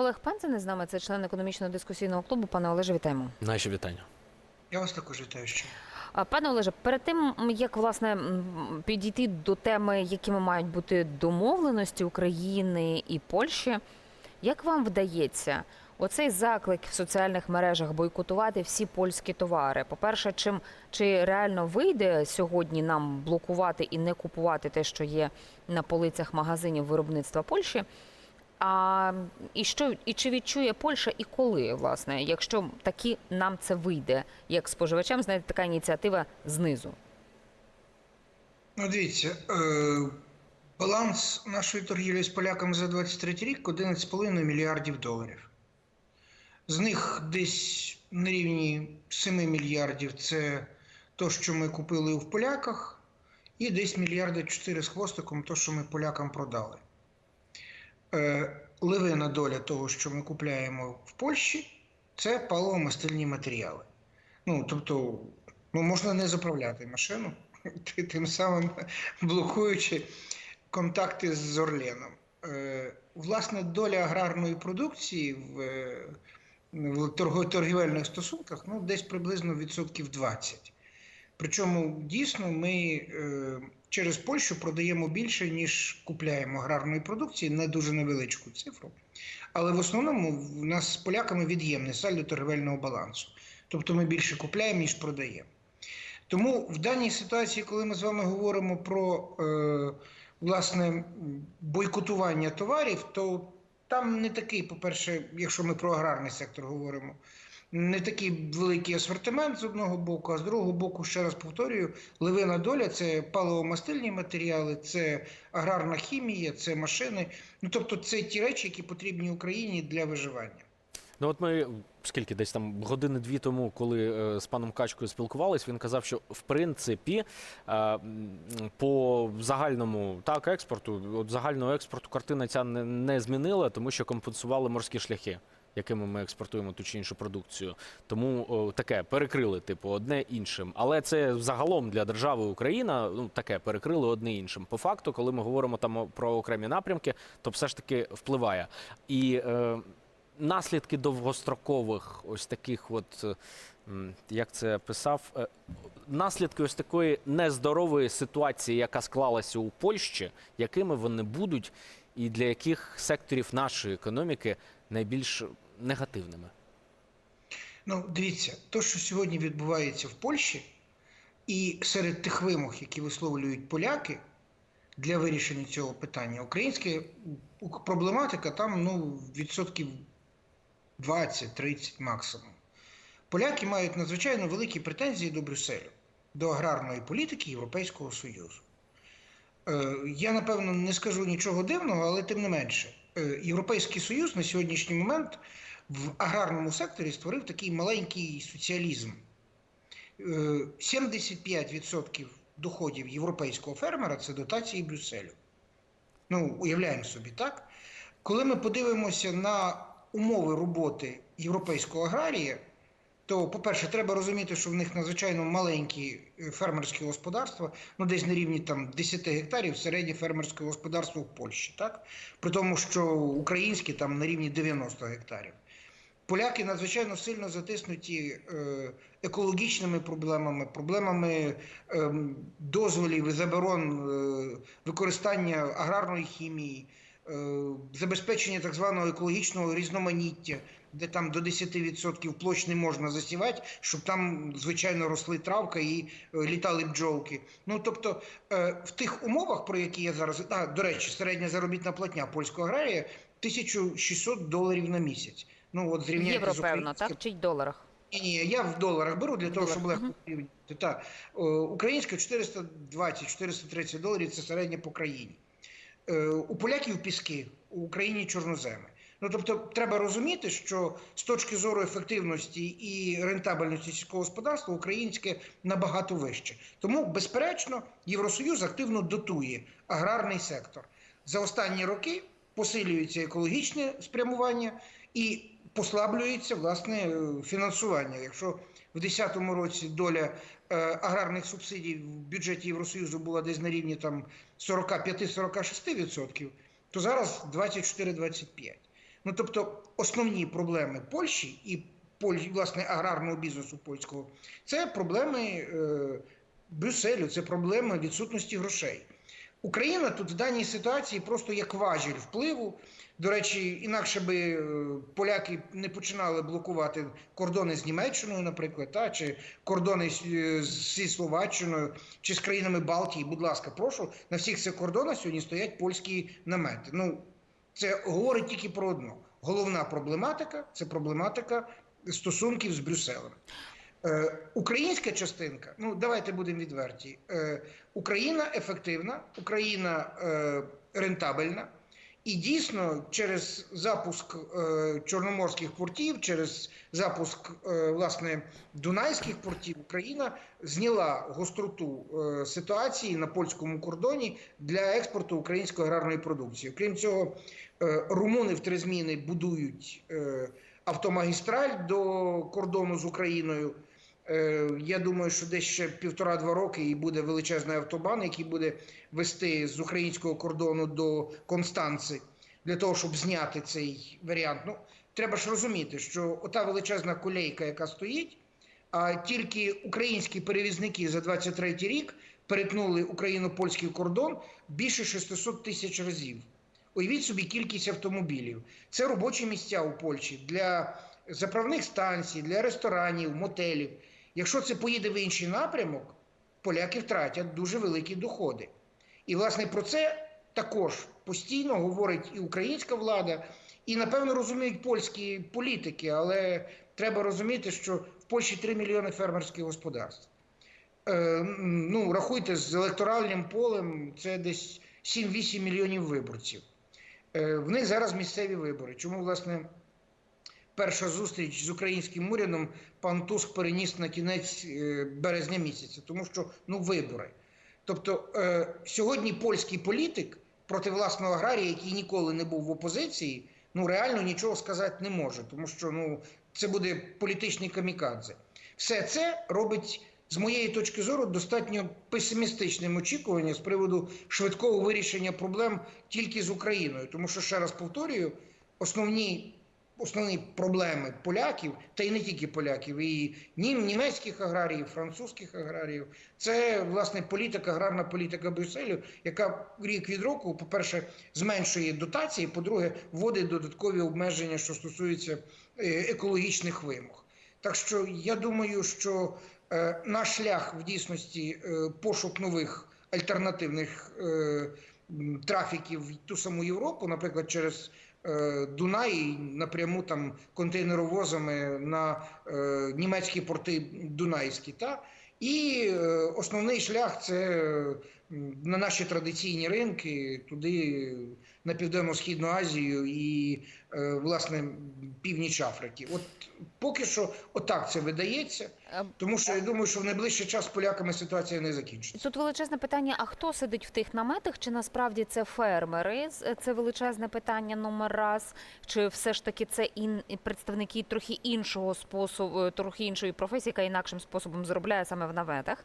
Олег Пензене з нами, це член економічного дискусійного клубу. Пане Олеже, вітаємо. Наші вітання. Я вас також вітаю ще. Пане Олеже, перед тим як власне підійти до теми, якими мають бути домовленості України і Польщі, як вам вдається оцей заклик в соціальних мережах бойкотувати всі польські товари? По-перше, чим чи реально вийде сьогодні нам блокувати і не купувати те, що є на полицях магазинів виробництва Польщі? А і що і чи відчує Польща і коли, власне, якщо таки нам це вийде, як споживачам, знаєте, така ініціатива знизу? Ну, дивіться, е, баланс нашої торгівлі з поляками за 23 рік 11,5 мільярдів доларів. З них десь на рівні 7 мільярдів це то, що ми купили в поляках, і десь мільярди 4 з хвостиком, то, що ми полякам продали. Е, Левина доля того, що ми купляємо в Польщі, це паливо-мастильні матеріали. Ну, тобто, ну, можна не заправляти машину, тим самим блокуючи контакти з Орленом. Е, Власне, доля аграрної продукції в, е, в торгівельних стосунках ну, десь приблизно відсотків 20. Причому дійсно ми через Польщу продаємо більше, ніж купляємо аграрної продукції на дуже невеличку цифру. Але в основному в нас з поляками від'ємне сальдо торгівельного балансу. Тобто ми більше купляємо, ніж продаємо. Тому в даній ситуації, коли ми з вами говоримо про е, власне бойкотування товарів, то там не такий, по-перше, якщо ми про аграрний сектор говоримо, не такий великий асортимент з одного боку, а з другого боку, ще раз повторюю, левина доля це паливомастильні матеріали, це аграрна хімія, це машини. Ну тобто, це ті речі, які потрібні Україні для виживання. Ну от ми скільки десь там години-дві тому, коли е, з паном Качкою спілкувались, він казав, що в принципі е, по загальному так експорту, от загального експорту картина ця не, не змінила, тому що компенсували морські шляхи. Якими ми експортуємо ту чи іншу продукцію, тому о, таке перекрили, типу, одне іншим. Але це загалом для держави Україна ну таке перекрили одне іншим. По факту, коли ми говоримо там про окремі напрямки, то все ж таки впливає. І е, наслідки довгострокових, ось таких, от е, як це писав, е, наслідки ось такої нездорової ситуації, яка склалася у Польщі, якими вони будуть, і для яких секторів нашої економіки найбільш негативними. Ну, дивіться, то, що сьогодні відбувається в Польщі, і серед тих вимог, які висловлюють поляки для вирішення цього питання, українська проблематика там ну, відсотків 20-30 максимум. Поляки мають надзвичайно великі претензії до Брюсселю, до аграрної політики Європейського Союзу. Е, Я, напевно, не скажу нічого дивного, але тим не менше, Е, Європейський Союз на сьогоднішній момент в аграрному секторі створив такий маленький соціалізм. Е, 75% доходів європейського фермера це дотації Брюсселю. Ну, уявляємо собі, так? Коли ми подивимося на умови роботи європейського аграрія, то, по-перше, треба розуміти, що в них надзвичайно маленькі е, фермерські господарства, ну десь на рівні там 10 гектарів середнє фермерське господарство в Польщі, так? При тому, що українські там на рівні 90 гектарів. Поляки надзвичайно сильно затиснуті е, екологічними проблемами, проблемами е, дозволів і заборон е, використання аграрної хімії, забезпечення так званого екологічного різноманіття, де там до 10% площ не можна засівати, щоб там звичайно росли травка і е, літали бджолки. Ну тобто е, в тих умовах, про які я зараз а, до речі, середня заробітна платня польського аграрія 1600 доларів на місяць. Ну от зрівняйте Євро, з певно, так? Чи й доларах? Ні, ні, я в доларах беру для того, щоб легко порівняти. Так, О, українська 420-430 доларів це середня по країні. Е, У поляків піски, у Україні чорноземи. Ну тобто, треба розуміти, що з точки зору ефективності і рентабельності сільського господарства українське набагато вище. Тому, безперечно, Євросоюз активно дотує аграрний сектор. За останні роки посилюється екологічне спрямування і послаблюється власне е, фінансування. Якщо в 2010 році доля е, аграрних субсидій в бюджеті Євросоюзу була десь на рівні там 45-46%, то зараз 24-25%. Ну тобто, основні проблеми Польщі і власне аграрного бізнесу польського це проблеми е, Брюсселю, це проблеми відсутності грошей. Україна тут в даній ситуації просто як важіль впливу. До речі, інакше би е, поляки не починали блокувати кордони з Німеччиною, наприклад, та чи кордони е, зі Словаччиною чи з країнами Балтії. Будь ласка, прошу на всіх цих кордонах сьогодні стоять польські намети. Ну це говорить тільки про одно: головна проблематика це проблематика стосунків з Брюсселем. Е, українська частинка, ну давайте будемо відверті. Е, Україна ефективна, Україна е, рентабельна, і дійсно через запуск чорноморських портів, через запуск власне дунайських портів, Україна зняла гостроту ситуації на польському кордоні для експорту української аграрної продукції. Крім цього, румуни в три зміни будують автомагістраль до кордону з Україною. Е, Я думаю, що десь ще півтора-два роки і буде величезний автобан, який буде вести з українського кордону до Констанци для того, щоб зняти цей варіант. Ну, треба ж розуміти, що ота величезна колейка, яка стоїть, а тільки українські перевізники за 23 рік перетнули україно-польський кордон більше 600 тисяч разів. Уявіть собі кількість автомобілів. Це робочі місця у Польщі для заправних станцій, для ресторанів, мотелів. Якщо це поїде в інший напрямок, поляки втратять дуже великі доходи. І, власне, про це також постійно говорить і українська влада, і, напевно, розуміють польські політики, але треба розуміти, що в Польщі 3 мільйони фермерських господарств. Е, ну, рахуйте, з електоральним полем це десь 7-8 мільйонів виборців. Е, в них зараз місцеві вибори. Чому, власне, перша зустріч з українським урядом пан Туск переніс на кінець е, березня місяця, тому що ну вибори. Тобто е, сьогодні польський політик проти власного аграрія, який ніколи не був в опозиції, ну реально нічого сказати не може, тому що ну це буде політичний камікадзе. Все це робить. З моєї точки зору достатньо песимістичним очікування з приводу швидкого вирішення проблем тільки з Україною, тому що ще раз повторюю, основні основні проблеми поляків, та й не тільки поляків, і нім, німецьких аграріїв, французьких аграріїв, це власне політика, аграрна політика Брюсселю, яка рік від року, по-перше, зменшує дотації, по-друге, вводить додаткові обмеження, що стосуються е, екологічних вимог. Так що я думаю, що е, наш шлях в дійсності е, пошук нових альтернативних е, трафіків в ту саму Європу, наприклад, через Дунай напряму там контейнеровозами на е, німецькі порти Дунайські. Та? І е, основний шлях це е, на наші традиційні ринки, туди на Південно-Східну Азію і е, власне північ Африки. От поки що отак це видається, Е, тому що я думаю, що в найближчий час з поляками ситуація не закінчиться. Тут величезне питання: а хто сидить в тих наметах? Чи насправді це фермери? З- Це величезне питання номер раз. Чи все ж таки це ін... представники трохи іншого способу, трохи іншої професії, яка інакшим способом заробляє саме в наметах?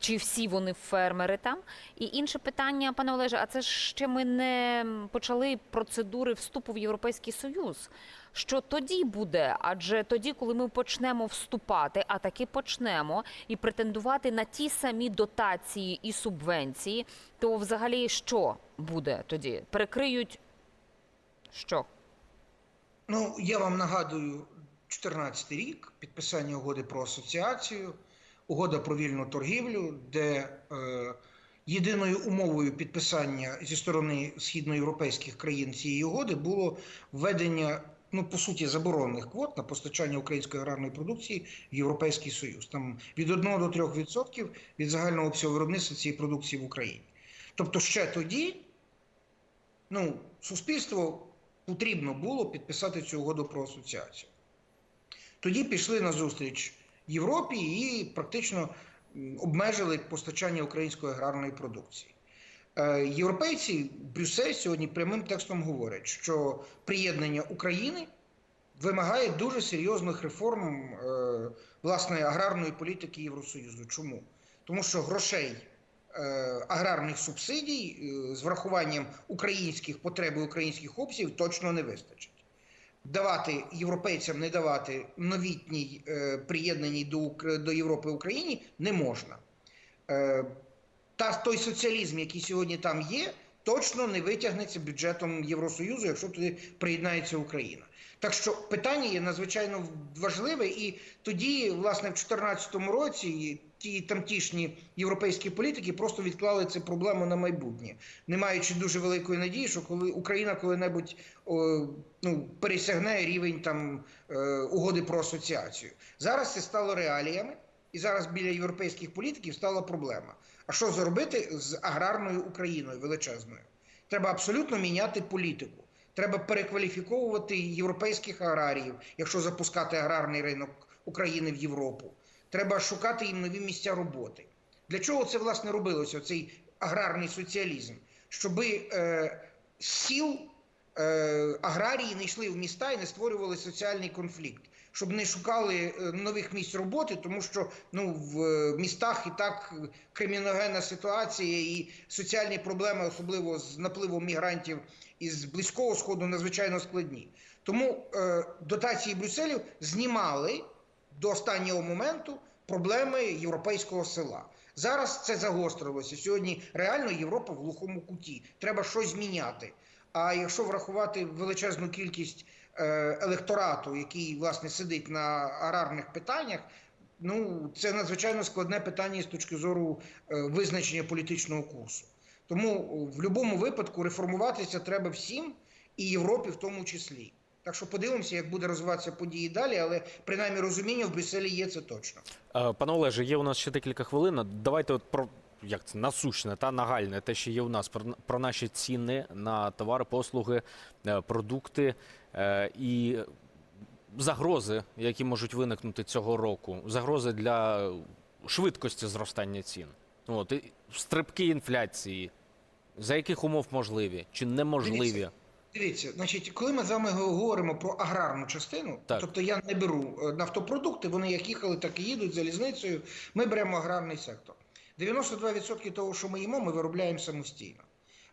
Чи всі вони фермери там? І інше питання, пане Олеже, а це ще ми не почали процедури вступу в Європейський Союз. Що тоді буде? Адже тоді, коли ми почнемо вступати, а таки почнемо, і претендувати на ті самі дотації і субвенції, то взагалі що буде тоді? Перекриють що? Ну, я вам нагадую, 14 рік підписання угоди про асоціацію, угода про вільну торгівлю, де е, єдиною умовою підписання зі сторони східноєвропейських країн цієї угоди було введення, ну по суті, заборонених квот на постачання української аграрної продукції в Європейський Союз. Там від 1 до 3% відсотків від загального обсягу виробництва цієї продукції в Україні. Тобто, ще тоді, ну, суспільство потрібно було підписати цю угоду про асоціацію. Тоді пішли на зустріч Європі і практично обмежили постачання української аграрної продукції. Е, Європейці, Брюссель сьогодні прямим текстом говорять, що приєднання України вимагає дуже серйозних реформ е, власне аграрної політики Євросоюзу. Чому? Тому що грошей е, аграрних субсидій з врахуванням українських потреб українських обсягів точно не вистачить. Давати європейцям не давати новітній е, приєднаній до, до Європи Україні не можна. Е, та той соціалізм, який сьогодні там є, точно не витягнеться бюджетом Євросоюзу, якщо туди приєднається Україна. Так що питання є надзвичайно важливе, і тоді, власне, в 2014 році ті тамтішні європейські політики просто відклали цю проблему на майбутнє, не маючи дуже великої надії, що коли Україна коли-небудь ну, пересягне рівень там е, угоди про асоціацію. Зараз це стало реаліями. І зараз біля європейських політиків стала проблема. А що зробити з аграрною Україною величезною? Треба абсолютно міняти політику. Треба перекваліфіковувати європейських аграріїв, якщо запускати аграрний ринок України в Європу. Треба шукати їм нові місця роботи. Для чого це власне робилося? Цей аграрний соціалізм, щоби е, сіл е, аграрії не йшли в міста і не створювали соціальний конфлікт, щоб не шукали е, нових місць роботи, тому що ну в е, містах і так криміногенна ситуація і соціальні проблеми, особливо з напливом мігрантів із близького сходу, надзвичайно складні. Тому е, дотації Брюсселю знімали до останнього моменту проблеми європейського села. Зараз це загострилося. Сьогодні реально Європа в глухому куті. Треба щось зміняти. А якщо врахувати величезну кількість е, електорату, який власне сидить на аграрних питаннях, ну це надзвичайно складне питання з точки зору е, визначення політичного курсу. Тому в будь-якому випадку реформуватися треба всім, і Європі в тому числі. Так що подивимося, як буде розвиватися події далі, але принаймні розуміння в Брюсселі є це точно. Е, Пане Олеже, є у нас ще декілька хвилин. Давайте от про як це насущне та нагальне, те, що є у нас про, про наші ціни на товари, послуги, е, продукти е, і загрози, які можуть виникнути цього року, загрози для швидкості зростання цін. От і стрибки інфляції. За яких умов можливі чи неможливі? Дивіться, значить, коли ми з вами говоримо про аграрну частину, Так. тобто я не беру е, нафтопродукти, вони як їхали, так і їдуть залізницею. Ми беремо аграрний сектор. 92% того, що ми їмо, ми виробляємо самостійно.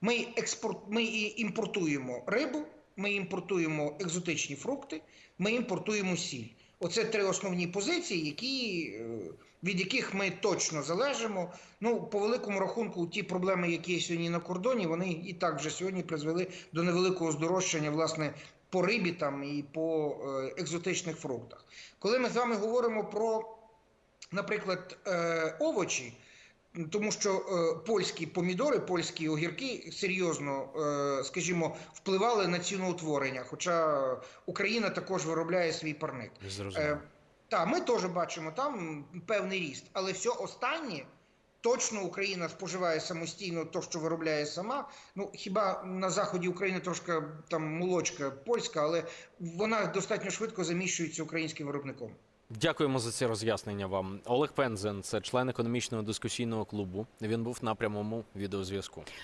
Ми експорт, ми і імпортуємо рибу, ми імпортуємо екзотичні фрукти, ми імпортуємо сіль. Оце три основні позиції, які, е, від яких ми точно залежимо. Ну, по великому рахунку, ті проблеми, які є сьогодні на кордоні, вони і так вже сьогодні призвели до невеликого здорожчання, власне, по рибі там і по е, екзотичних фруктах. Коли ми з вами говоримо про, наприклад, е, овочі. Тому що е, польські помідори, польські огірки серйозно, е, скажімо, впливали на ціноутворення. Хоча Україна також виробляє свій парник. Зрозуміло. Так, ми теж бачимо там певний ріст, але все останнє точно Україна споживає самостійно то, що виробляє сама. Ну хіба на заході України трошки там молочка польська, але вона достатньо швидко заміщується українським виробником. Дякуємо за ці роз'яснення вам. Олег Пензен, це член економічного дискусійного клубу. Він був на прямому відеозв'язку.